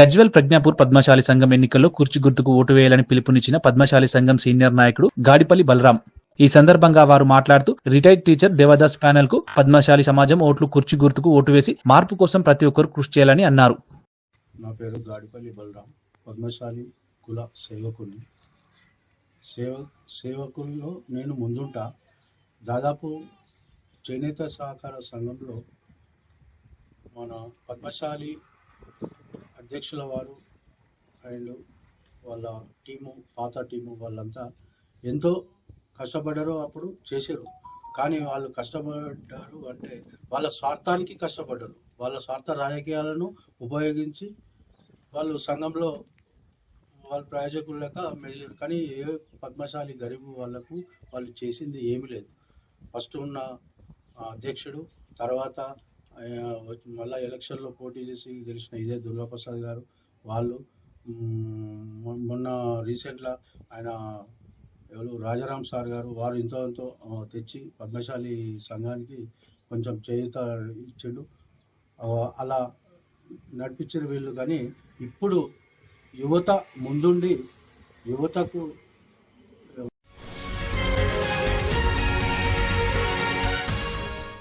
గజ్వెల్ ప్రజ్ఞాపూర్ పద్మశాలి సంఘం ఎన్నికల్లో కుర్చీ గుర్తుకు ఓటు వేయాలని పిలుపునిచ్చిన పద్మశాలి సంఘం సీనియర్ నాయకుడు గాడిపల్లి బలరాం. ఈ సందర్భంగా వారు మాట్లాడుతూ రిటైర్డ్ టీచర్ దేవదాస్ ప్యానెల్కు పద్మశాలి సమాజం ఓట్లు కుర్చీ గుర్తుకు ఓటు వేసి మార్పు కోసం ప్రతి ఒక్కరు కృషి చేయాలని అన్నారు. నా పేరు గాడిపల్లి బలరాం. పద్మశాలి కుల సేవకుని. సేవ సేవకుల్లో నేను ముందుంటా. దాదాపు చేనేత సహకార సంఘంలో మన పద్మశాలి అధ్యక్షుల వారు అండ్ వాళ్ళ టీము పాత టీము వాళ్ళంతా ఎంతో కష్టపడ్డారు అప్పుడు చేశారు. కానీ వాళ్ళు కష్టపడ్డారు అంటే వాళ్ళ స్వార్థానికి కష్టపడ్డారు. వాళ్ళ స్వార్థ రాజకీయాలను ఉపయోగించి వాళ్ళు సంఘంలో వాళ్ళ ప్రయోజకులు లెక్క మెదిలారు కానీ ఏ పద్మశాలి గరీబు వాళ్ళకు వాళ్ళు చేసింది ఏమీ లేదు. ఫస్ట్ ఉన్న అధ్యక్షుడు తర్వాత మళ్ళా ఎలక్షన్లో పోటీ చేసి గెలిచిన ఇదే దుర్గాప్రసాద్ గారు వాళ్ళు మొన్న రీసెంట్గా ఆయన ఎవరు రాజారాం సార్ గారు వారు ఎంతో ఎంతో తెచ్చి పద్మశాలి సంఘానికి కొంచెం చేయుత ఇచ్చిండు. అలా నడిపించిన వీళ్ళు. కానీ ఇప్పుడు యువత ముందుండి యువతకు